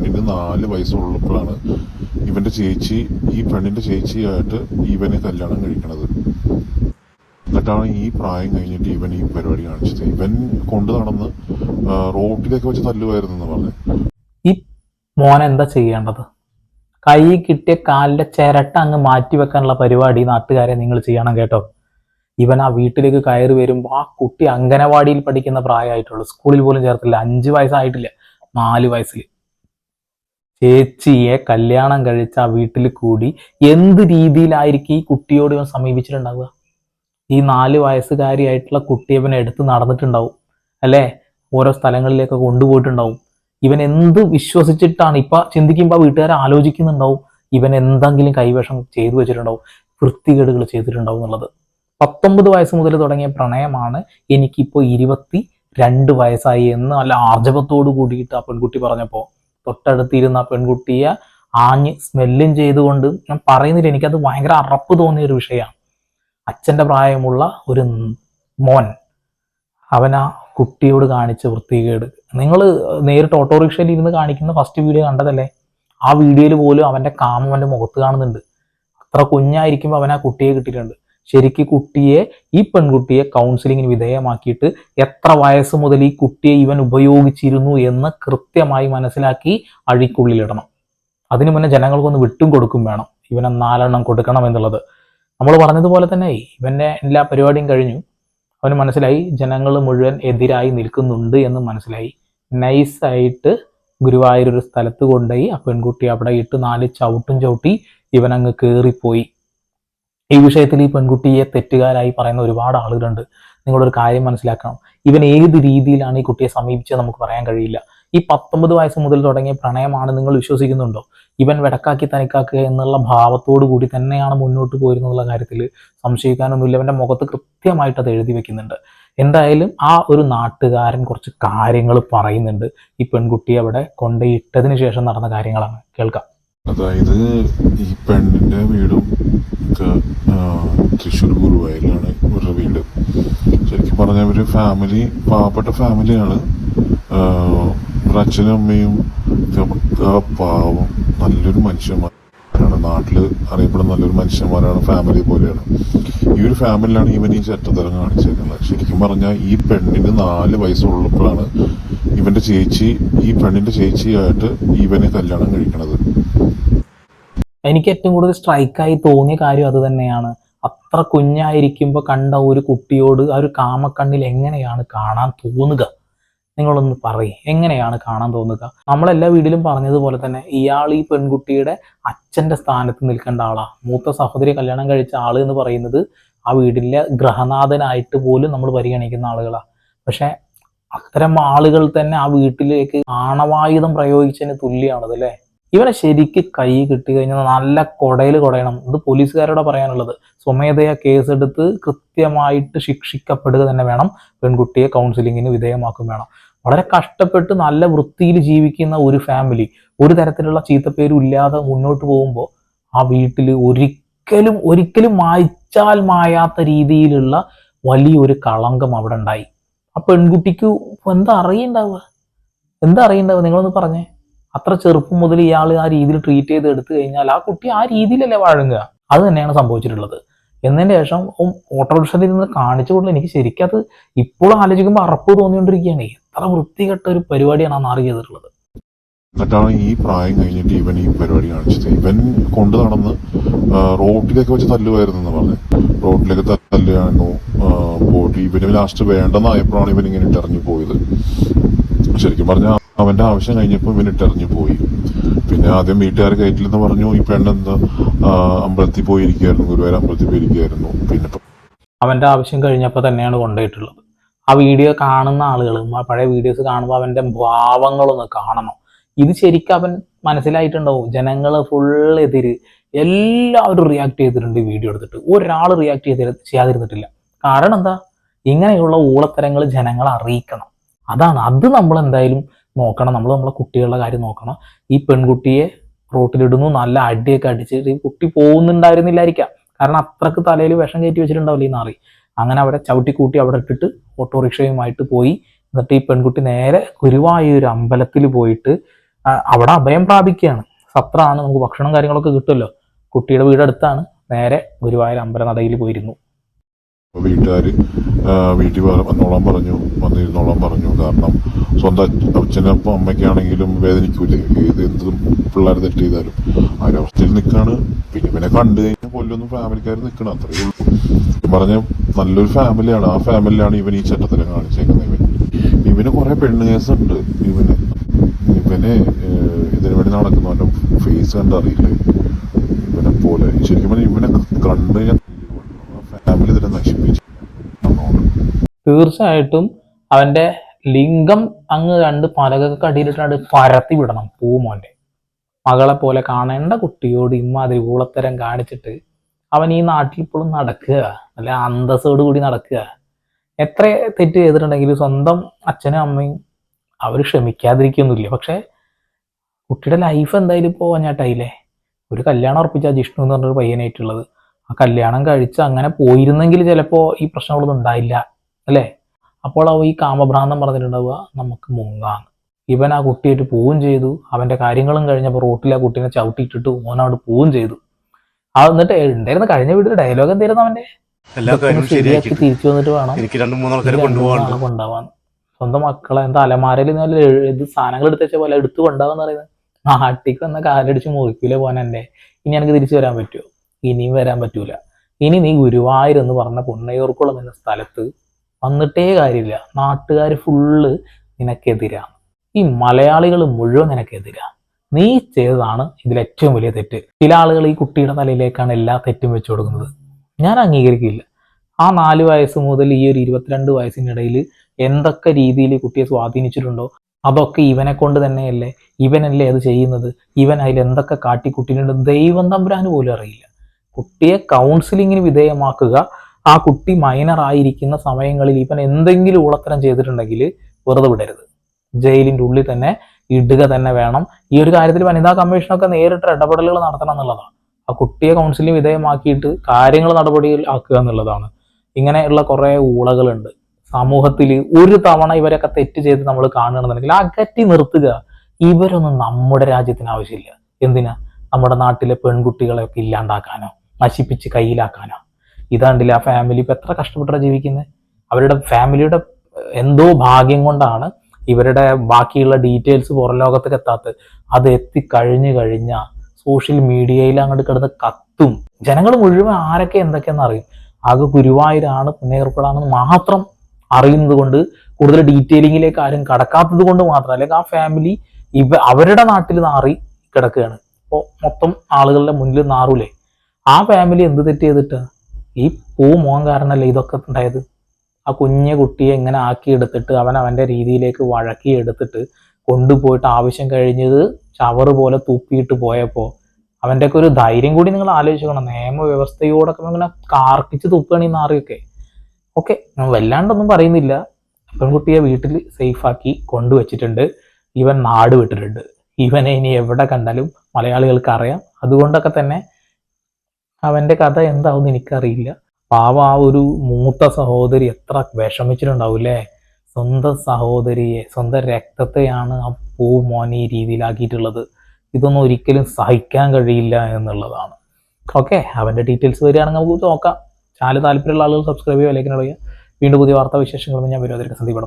പെണ്ണിന് നാല് വയസ്സുള്ളപ്പോഴാണ് ഇവന്റെ ചേച്ചി ഈ പെണ്ണിന്റെ ചേച്ചിയായിട്ട് ഇവനെ കല്യാണം കഴിക്കണത്. എന്നിട്ടാണ് ഈ പ്രായം കഴിഞ്ഞിട്ട് ഇവൻ ഈ പരിപാടി കാണിച്ചത്. ഇവൻ കൊണ്ടു നടന്ന് റോട്ടിലേക്ക് വെച്ച് തല്ലുമായിരുന്നു എന്ന് പറഞ്ഞു. ഈ മോൻ എന്താ ചെയ്യേണ്ടത്? കൈ കിട്ടിയ കാലിന്റെ ചിരട്ട അങ്ങ് മാറ്റി വെക്കാനുള്ള പരിപാടി നാട്ടുകാരെ നിങ്ങൾ ചെയ്യണം കേട്ടോ. ഇവൻ ആ വീട്ടിലേക്ക് കയറി വരുമ്പോൾ ആ കുട്ടി അംഗനവാടിയിൽ പഠിക്കുന്ന പ്രായമായിട്ടുള്ളൂ. സ്കൂളിൽ പോലും ചേർത്തില്ല. അഞ്ച് വയസ്സായിട്ടില്ല. നാല് വയസ്സിൽ ചേച്ചിയെ കല്യാണം കഴിച്ച ആ വീട്ടിൽ കൂടി എന്ത് രീതിയിലായിരിക്കും ഈ കുട്ടിയോട് ഇവൻ സമീപിച്ചിട്ടുണ്ടാവുക? ഈ നാല് വയസ്സുകാരിയായിട്ടുള്ള കുട്ടി ഇവൻ എടുത്ത് നടന്നിട്ടുണ്ടാവും അല്ലേ? ഓരോ സ്ഥലങ്ങളിലേക്ക് കൊണ്ടുപോയിട്ടുണ്ടാവും. ഇവൻ എന്ത് വിശ്വസിച്ചിട്ടാണ് ഇപ്പൊ ചിന്തിക്കുമ്പോ വീട്ടുകാരെ ആലോചിക്കുന്നുണ്ടാവും ഇവൻ എന്തെങ്കിലും കൈവേഷം ചെയ്തു വെച്ചിട്ടുണ്ടാവും വൃത്തികേടുകൾ ചെയ്തിട്ടുണ്ടാവും എന്നുള്ളത്. പത്തൊമ്പത് വയസ്സ് മുതൽ തുടങ്ങിയ പ്രണയമാണ് എനിക്കിപ്പോൾ ഇരുപത്തി രണ്ട് വയസ്സായി എന്ന് നല്ല ആർജവത്തോട് കൂടിയിട്ട് ആ പെൺകുട്ടി പറഞ്ഞപ്പോൾ തൊട്ടടുത്തിരുന്ന പെൺകുട്ടിയെ ആഞ്ഞ് സ്മെല്ലും ചെയ്തുകൊണ്ട് ഞാൻ പറയുന്നില്ല എനിക്കത് ഭയങ്കര അറപ്പ് തോന്നിയ ഒരു വിഷയമാണ്. അച്ഛന്റെ പ്രായമുള്ള ഒരു മോൻ അവൻ ആ കുട്ടിയോട് കാണിച്ച വൃത്തികേട്. നിങ്ങൾ നേരിട്ട് ഓട്ടോറിക്ഷയിൽ ഇരുന്ന് കാണിക്കുന്ന ഫസ്റ്റ് വീഡിയോ കണ്ടതല്ലേ? ആ വീഡിയോയിൽ പോലും അവന്റെ കാമം അവന്റെ മുഖത്ത് കാണുന്നുണ്ട്. അത്ര കുഞ്ഞായിരിക്കുമ്പോൾ അവൻ ആ കുട്ടിയെ കിട്ടിയിട്ടുണ്ട്. ശരിക്ക് കുട്ടിയെ ഈ പെൺകുട്ടിയെ കൗൺസിലിങ്ങിന് വിധേയമാക്കിയിട്ട് എത്ര വയസ്സ് മുതൽ ഈ കുട്ടിയെ ഇവൻ ഉപയോഗിച്ചിരുന്നു എന്ന് കൃത്യമായി മനസ്സിലാക്കി അഴിക്കുള്ളിലിടണം അതിനു മുന്നേ ജനങ്ങൾക്കൊന്ന് വിട്ടും കൊടുക്കും വേണം. ഇവനെ നാലെണ്ണം കൊടുക്കണം എന്നുള്ളത്. നമ്മൾ പറഞ്ഞതുപോലെ തന്നെ ഇവന്റെ എല്ലാ പരിപാടിയും കഴിഞ്ഞു. അവന് മനസ്സിലായി ജനങ്ങൾ മുഴുവൻ എതിരായി നിൽക്കുന്നുണ്ട് എന്ന് മനസ്സിലായി. നൈസായിട്ട് ഗുരുവായൂർ ഒരു സ്ഥലത്ത് കൊണ്ടുപോയി ആ പെൺകുട്ടി അവിടെ ഇട്ട് നാല് ചവിട്ടും ചവിട്ടി ഇവനങ്ങ് കയറിപ്പോയി ഈ വിഷയത്തിൽ ഈ പെൺകുട്ടിയെ തെറ്റുകാരായി പറയുന്ന ഒരുപാട് ആളുകളുണ്ട്. നിങ്ങളൊരു കാര്യം മനസ്സിലാക്കണം. ഇവൻ ഏത് രീതിയിലാണ് ഈ കുട്ടിയെ സമീപിച്ചത് നമുക്ക് പറയാൻ കഴിയില്ല. ഈ പത്തൊമ്പത് വയസ്സ് മുതൽ തുടങ്ങിയ പ്രണയമാണ് നിങ്ങൾ വിശ്വസിക്കുന്നുണ്ടോ? ഇവൻ വെടക്കാക്കി തനിക്കാക്കുക എന്നുള്ള ഭാവത്തോടു കൂടി തന്നെയാണ് മുന്നോട്ട് പോയിരുന്നുള്ള കാര്യത്തിൽ സംശയിക്കാനൊന്നുമില്ല. അവന്റെ മുഖത്ത് കൃത്യമായിട്ട് അത് എഴുതി വെക്കുന്നുണ്ട്. എന്തായാലും ആ ഒരു നാട്ടുകാരൻ കുറച്ച് കാര്യങ്ങൾ പറയുന്നുണ്ട്. ഈ പെൺകുട്ടിയെ അവിടെ കൊണ്ടുപോയിട്ടതിന് ശേഷം നടന്ന കാര്യങ്ങളാണ്. കേൾക്കാം. അതായത് ഈ പെണ്ണിന്റെ വീടും തൃശ്ശൂർ ഗുരുവായൂരിലാണ് ഇവരുടെ വീട്. ശരിക്കും പറഞ്ഞാൽ ഒരു ഫാമിലി പാവപ്പെട്ട ഫാമിലിയാണ് അച്ഛനും അമ്മയും പാവം നല്ലൊരു മനുഷ്യന്മാരാണ്. നാട്ടിൽ അറിയപ്പെടുന്ന നല്ലൊരു മനുഷ്യന്മാരാണ് ഫാമിലി പോലെയാണ്. ഈ ഒരു ഫാമിലിയിലാണ് ഇവൻ ഈ ചട്ടത്തരം കാണിച്ചേക്കുന്നത്. ശരിക്കും പറഞ്ഞാൽ ഈ പെണ്ണിന് നാല് വയസ്സുള്ളപ്പോഴാണ് ഇവന്റെ ചേച്ചി ഈ പെണ്ണിന്റെ ചേച്ചിയായിട്ട് ഇവനെ കല്യാണം കഴിക്കണത്. എനിക്ക് ഏറ്റവും കൂടുതൽ സ്ട്രൈക്കായി തോന്നിയ കാര്യം അത് തന്നെയാണ്. അത്ര കുഞ്ഞായിരിക്കുമ്പോൾ കണ്ട ഒരു കുട്ടിയോട് ആ ഒരു കാമക്കണ്ണിൽ എങ്ങനെയാണ് കാണാൻ തോന്നുക? നിങ്ങളൊന്ന് പറയും എങ്ങനെയാണ് കാണാൻ തോന്നുക? നമ്മളെല്ലാ വീട്ടിലും പറഞ്ഞതുപോലെ തന്നെ ഇയാൾ ഈ പെൺകുട്ടിയുടെ അച്ഛന്റെ സ്ഥാനത്ത് നിൽക്കേണ്ട ആളാ. മൂത്ത സഹോദരി കല്യാണം കഴിച്ച ആൾ എന്ന് പറയുന്നത് ആ വീട്ടിലെ ഗ്രഹനാഥനായിട്ട് പോലും നമ്മൾ പരിഗണിക്കുന്ന ആളുകളാണ് പക്ഷേ അത്തരം ആളുകൾ തന്നെ ആ വീട്ടിലേക്ക് ആണവായുധം പ്രയോഗിച്ചതിന് തുല്യമാണത് അല്ലേ ഇവനെ ശരിക്ക് കൈ കിട്ടി കഴിഞ്ഞാൽ നല്ല കൊടയിൽ കൊടയണം. ഇത് പോലീസുകാരോട് പറയാനുള്ളത്. സ്വമേധയാ കേസെടുത്ത് കൃത്യമായിട്ട് ശിക്ഷിക്കപ്പെടുക തന്നെ വേണം. പെൺകുട്ടിയെ കൗൺസിലിങ്ങിന് വിധേയമാക്കും വേണം. വളരെ കഷ്ടപ്പെട്ട് നല്ല വൃത്തിയിൽ ജീവിക്കുന്ന ഒരു ഫാമിലി ഒരു തരത്തിലുള്ള ചീത്തപ്പേരും ഇല്ലാതെ മുന്നോട്ട് പോകുമ്പോൾ ആ വീട്ടിൽ ഒരിക്കലും ഒരിക്കലും മായ്ച്ചാൽ മായാത്ത രീതിയിലുള്ള വലിയൊരു കളങ്കം അവിടെ ഉണ്ടായി. ആ പെൺകുട്ടിക്ക് എന്താ അറിയണ്ടാവുക? എന്താ അറിയണ്ടാവുക? നിങ്ങളൊന്ന് പറഞ്ഞേ. അത്ര ചെറുപ്പം മുതൽ ഇയാൾ ആ രീതിയിൽ ട്രീറ്റ് ചെയ്ത് എടുത്തു കഴിഞ്ഞാൽ ആ കുട്ടി ആ രീതിയിലല്ലേ വഴങ്ങുക. അത് തന്നെയാണ് സംഭവിച്ചിട്ടുള്ളത്. എന്നതിന് ശേഷം ഓട്ടോറിക്ഷയിൽ നിന്ന് കാണിച്ചു കൊണ്ട് എനിക്ക് ശരിക്കും അത് ഇപ്പോൾ ആലോചിക്കുമ്പോൾ അറപ്പ് തോന്നിക്കൊണ്ടിരിക്കുകയാണ്. എത്ര വൃത്തികെട്ട ഒരു പരിപാടിയാണ് ആ നാറി ചെയ്തിട്ടുള്ളത്. എന്നിട്ടാണ് ഈ പ്രായം കഴിഞ്ഞിട്ട് ഇവൻ ഈ പരിപാടി കാണിച്ചത്. ഇവൻ കൊണ്ടു നടന്ന് റോട്ടിലേക്ക് വെച്ച് തല്ലുമായിരുന്നു എന്ന് പറഞ്ഞു. റോട്ടിലേക്ക് തല്ലുകയായിരുന്നു പോയിട്ട് ഇവന് ലാസ്റ്റ് വേണ്ടെന്നായപ്പോഴാണ് ഇവൻ ഇങ്ങനെ ഇറങ്ങി പോയത്. ശരിക്കും പറഞ്ഞാൽ അവന്റെ ആവശ്യം കഴിഞ്ഞപ്പോൾ ഇവൻ ഇട്ടെറിഞ്ഞു പോയി. പിന്നെ ആദ്യം വീട്ടുകാർ കയറ്റില്ലെന്ന് പറഞ്ഞു. ഈ പെണ്ണെന്താ ആ, അമ്പലത്തിൽ പോയിരിക്കുകയായിരുന്നു. ഗുരുവായൂർ അമ്പലത്തിൽ പോയിരിക്കുകയായിരുന്നു. പിന്നെ അവന്റെ ആവശ്യം കഴിഞ്ഞപ്പോൾ തന്നെയാണ് കൊണ്ടുപോയിട്ടുള്ളത്. ആ വീഡിയോ കാണുന്ന ആളുകൾ പഴയ വീഡിയോസ് കാണുമ്പോൾ അവന്റെ ഭാവങ്ങളൊന്ന് കാണണം. ഇത് ശരിക്കും അവൻ മനസ്സിലായിട്ടുണ്ടാവും. ജനങ്ങൾ ഫുൾ എതിര് എല്ലാവരും റിയാക്ട് ചെയ്തിട്ടുണ്ട് വീഡിയോ എടുത്തിട്ട്. ഒരാൾ റിയാക്ട് ചെയ്ത് ചെയ്യാതിരുന്നിട്ടില്ല. കാരണം എന്താ? ഇങ്ങനെയുള്ള ഊളത്തരങ്ങൾ ജനങ്ങളെ അറിയിക്കണം. അതാണ്. അത് നമ്മൾ എന്തായാലും നോക്കണം. നമ്മൾ നമ്മളെ കുട്ടികളുടെ കാര്യം നോക്കണം. ഈ പെൺകുട്ടിയെ റോട്ടിലിടുന്നു നല്ല അടിയൊക്കെ അടിച്ചിട്ട് ഈ കുട്ടി പോകുന്നുണ്ടായിരുന്നില്ലായിരിക്കാം. കാരണം അത്രയ്ക്ക് തലയിൽ വിഷം കയറ്റി വെച്ചിട്ടുണ്ടാവില്ല ഈ നാറി. അങ്ങനെ അവിടെ ചവിട്ടി കൂട്ടി അവിടെ ഇട്ടിട്ട് ഓട്ടോറിക്ഷയുമായിട്ട് പോയി. എന്നിട്ട് ഈ പെൺകുട്ടി നേരെ ഗുരുവായൂർ അമ്പലത്തിൽ പോയിട്ട് അവിടെ അഭയം പ്രാപിക്കുകയാണ്. സത്രമാണ് നമുക്ക് ഭക്ഷണം കാര്യങ്ങളൊക്കെ കിട്ടുമല്ലോ. കുട്ടിയുടെ വീടടുത്താണ്. നേരെ ഗുരുവായൂർ അമ്പലനടയിൽ പോയിരുന്നു. അപ്പൊ വീട്ടുകാര് വീട്ടിൽ വന്നോളാൻ പറഞ്ഞു വന്നിരുന്നോളാൻ പറഞ്ഞു. കാരണം സ്വന്തം അച്ഛ- അച്ഛനപ്പം അമ്മയ്ക്കാണെങ്കിലും വേദനിക്കൂലേ. ഏത് എന്തും പിള്ളേർ തെറ്റ് ചെയ്താലും. ആ നിൽക്കുകയാണ് പിന്നെ പിന്നെ കണ്ടു കഴിഞ്ഞാൽ കൊല്ലൊന്നും ഫാമിലിക്കാർ നിൽക്കണം അത്രയേ ഉള്ളൂ. പറഞ്ഞ നല്ലൊരു ഫാമിലിയാണ്. ആ ഫാമിലിയാണ് ഇവൻ ഈ ചട്ടത്തിനെ കാണിച്ചേക്കുന്നത്. ഇവൻ ഇവന് കുറെ പെണ്ണ് കേസുണ്ട്. ഇവന് ഇവന് ഇതിനു വേണ്ടി നടക്കുന്നവന്റെ ഫേസ് കണ്ടറിയില്ലേ? ഇവനെ പോലെ. ശരിക്കും ഇവനെ കണ്ടു കഴിഞ്ഞാൽ ഇതിനെ നശിപ്പിച്ചു തീർച്ചയായിട്ടും അവന്റെ ലിംഗം അങ്ങ് രണ്ട് പലകൊക്കെ അടിയിലിട്ടാണ്ട് പരത്തി വിടണം പൂമോന്റെ മകളെ പോലെ കാണേണ്ട കുട്ടിയോട് ഇമ്മാതിരി ഊളത്തരം കാണിച്ചിട്ട് അവൻ ഈ നാട്ടിൽ ഇപ്പോഴും നടക്കുക അല്ല അന്തസ്സോട് കൂടി നടക്കുക. എത്ര തെറ്റ് ചെയ്തിട്ടുണ്ടെങ്കിലും സ്വന്തം അച്ഛനും അമ്മയും അവർ ക്ഷമിക്കാതിരിക്കൊന്നുമില്ല. പക്ഷെ കുട്ടിയുടെ ലൈഫ് എന്തായാലും ഇപ്പോൾ വഞ്ഞാട്ടായില്ലേ? ഒരു കല്യാണം ഉറപ്പിച്ച ജിഷ്ണു എന്ന് പറഞ്ഞൊരു പയ്യനായിട്ടുള്ളത്. ആ കല്യാണം കഴിച്ച് അങ്ങനെ പോയിരുന്നെങ്കിൽ ചിലപ്പോൾ ഈ പ്രശ്നങ്ങളൊന്നും ഉണ്ടായില്ല അല്ലേ? അപ്പോൾ അവ ഈ കാമഭ്രാന്തം പറഞ്ഞിട്ടുണ്ടാവുക നമുക്ക് മുങ്ങാന്ന് ഇവൻ ആ കുട്ടിയായിട്ട് പോവുകയും ചെയ്തു. അവന്റെ കാര്യങ്ങളും കഴിഞ്ഞപ്പോൾ റോട്ടിൽ ആ കുട്ടീനെ ചവിട്ടിയിട്ടിട്ട് ഓനോട് പോവുകയും ചെയ്തു. ആ എന്നിട്ട് ഉണ്ടായിരുന്ന കഴിഞ്ഞ വീട്ടിൽ ഡയലോഗ് എന്തായിരുന്നു അവന്റെ? ശരിയാക്കി തിരിച്ചു വന്നിട്ട് വേണം. കൊണ്ടുപോകാൻ. സ്വന്തം മക്കളെ എന്താ അലമാരയിൽ നിന്ന് ഇത് സാധനങ്ങൾ എടുത്ത് വെച്ച പോലെ എടുത്തു കൊണ്ടാവാന്ന് പറയുന്നത്. നാട്ടിക്ക് വന്ന കാലടിച്ച് മുറിക്കൂലേ പോകാൻ ഇനി എനിക്ക് തിരിച്ചു വരാൻ പറ്റുമോ? ഇനിയും വരാൻ പറ്റൂല. ഇനി നീ ഗുരുവായൂർ എന്ന് പറഞ്ഞ പൊണ്ണയൂർക്കുളം എന്ന സ്ഥലത്ത് വന്നിട്ടേ കാര്യമില്ല. നാട്ടുകാർ ഫുള്ള് നിനക്കെതിരാണ് ഈ മലയാളികൾ മുഴുവൻ നിനക്കെതിരാണ് നീ ചെയ്തതാണ് ഇതിൽ ഏറ്റവും വലിയ തെറ്റ്. ചില ആളുകൾ ഈ കുട്ടിയുടെ തലയിലേക്കാണ് എല്ലാ തെറ്റും വെച്ചു കൊടുക്കുന്നത്. ഞാൻ അംഗീകരിക്കില്ല. ആ നാല് വയസ്സ് മുതൽ ഈ ഒരു ഇരുപത്തിരണ്ട് വയസ്സിനിടയിൽ എന്തൊക്കെ രീതിയിൽ കുട്ടിയെ സ്വാധീനിച്ചിട്ടുണ്ടോ? അതൊക്കെ ഇവനെ കൊണ്ട് തന്നെയല്ലേ? ഇവനല്ലേ അത് ചെയ്യുന്നത്? ഇവൻ അതിൽ എന്തൊക്കെ കാട്ടിക്കുട്ടിയിട്ടുണ്ട്? ദൈവം തമ്പുരാന് പോലും അറിയില്ല. കുട്ടിയെ കൗൺസിലിങ്ങിന് വിധേയമാക്കുക. ആ കുട്ടി മൈനർ ആയിരിക്കുന്ന സമയങ്ങളിൽ ഇവൻ എന്തെങ്കിലും ഉളത്തരം ചെയ്തിട്ടുണ്ടെങ്കിൽ വെറുതെ വിടരുത്. ജയിലിന്റെ ഉള്ളിൽ തന്നെ ഇടുക തന്നെ വേണം. ഈ ഒരു കാര്യത്തിൽ വനിതാ കമ്മീഷനൊക്കെ നേരിട്ട് ഇടപെടലുകൾ നടത്തണം എന്നുള്ളതാണ്. ആ കുട്ടിയെ കൗൺസിലിംഗ് വിധേയമാക്കിയിട്ട് കാര്യങ്ങൾ നടപടിയിൽ ആക്കുക എന്നുള്ളതാണ്. ഇങ്ങനെയുള്ള കുറേ ഊളകളുണ്ട്. സമൂഹത്തിൽ ഒരു തവണ ഇവരൊക്കെ തെറ്റ് ചെയ്ത് നമ്മൾ കാണുകയാണെന്നുണ്ടെങ്കിൽ അകറ്റി നിർത്തുക. ഇവരൊന്നും നമ്മുടെ രാജ്യത്തിന് ആവശ്യമില്ല. എന്തിനാ? നമ്മുടെ നാട്ടിലെ പെൺകുട്ടികളെയൊക്കെ ഇല്ലാണ്ടാക്കാനോ? നശിപ്പിച്ച് കയ്യിലാക്കാനാ. ഇതാണ്ടില്ല ആ ഫാമിലി ഇപ്പൊ എത്ര കഷ്ടപ്പെട്ടാണ് ജീവിക്കുന്നത് അവരുടെ ഫാമിലിയുടെ എന്തോ ഭാഗ്യം കൊണ്ടാണ് ഇവരുടെ ബാക്കിയുള്ള ഡീറ്റെയിൽസ് പുറം ലോകത്തേക്ക് എത്താത്തത്. അത് എത്തിക്കഴിഞ്ഞു കഴിഞ്ഞാൽ സോഷ്യൽ മീഡിയയിൽ അങ്ങോട്ട് കിടന്ന് കത്തും. ജനങ്ങൾ മുഴുവൻ ആരൊക്കെ എന്തൊക്കെയെന്ന് അറിയും. ആകെ ഗുരുവായൂരാണ് പുന്നേർപ്പടാണെന്ന് മാത്രം അറിയുന്നത് കൊണ്ട് കൂടുതൽ ഡീറ്റെയിലിങ്ങിലേക്ക് ആരും കടക്കാത്തത് കൊണ്ട് മാത്രം. അല്ലെങ്കിൽ ആ ഫാമിലി ഇവ അവരുടെ നാട്ടിൽ നാറി കിടക്കുകയാണ്. അപ്പോൾ മൊത്തം ആളുകളുടെ മുന്നിൽ നാറൂലേ? ആ ഫാമിലി എന്ത് തെറ്റ് ചെയ്തിട്ട്? ഈ പൂ മോൻ കാരണല്ലേ ഇതൊക്കെ ഉണ്ടായത്? ആ കുഞ്ഞു കുട്ടിയെ ഇങ്ങനെ ആക്കി എടുത്തിട്ട് അവൻ അവന്റെ രീതിയിലേക്ക് വഴക്കി എടുത്തിട്ട് കൊണ്ടുപോയിട്ട് ആവശ്യം കഴിഞ്ഞത് ചവർ പോലെ തൂപ്പിയിട്ട് പോയപ്പോൾ അവന്റെയൊക്കെ ഒരു ധൈര്യം കൂടി നിങ്ങൾ ആലോചിക്കണം. നിയമവ്യവസ്ഥയോടൊക്കെ ഇങ്ങനെ കാർക്കിച്ച് തുപ്പുകയാണ് ഈ നാറിയൊക്കെ. ഓക്കെ ഞാൻ വല്ലാണ്ടൊന്നും പറയുന്നില്ല. പെൺകുട്ടിയെ വീട്ടിൽ സേഫാക്കി കൊണ്ടുവച്ചിട്ടുണ്ട്. ഇവൻ നാട് വിട്ടിട്ടുണ്ട്. ഇവനെ ഇനി എവിടെ കണ്ടാലും മലയാളികൾക്ക് അറിയാം. അതുകൊണ്ടൊക്കെ തന്നെ അവന്റെ കഥ എന്താവും എനിക്കറിയില്ല. പാവ ആ ഒരു മൂത്ത സഹോദരി എത്ര വിഷമിച്ചിട്ടുണ്ടാവൂലേ സ്വന്തം സഹോദരിയെ സ്വന്തം രക്തത്തെയാണ് ആ പൂ മോനെ ഈ രീതിയിലാക്കിയിട്ടുള്ളത്. ഇതൊന്നും ഒരിക്കലും സഹിക്കാൻ കഴിയില്ല എന്നുള്ളതാണ്. ഓക്കെ അവന്റെ ഡീറ്റെയിൽസ് വരികയാണെങ്കിൽ നമുക്ക് നോക്കാം. ചാനൽ താല്പര്യമുള്ള ആളുകൾ സബ്സ്ക്രൈബ് ചെയ്യുക അല്ലെങ്കിൽ വീണ്ടും പുതിയ വാർത്താ വിശേഷങ്ങളും ഞാൻ വരും അതിലേക്ക് സന്ദീപ്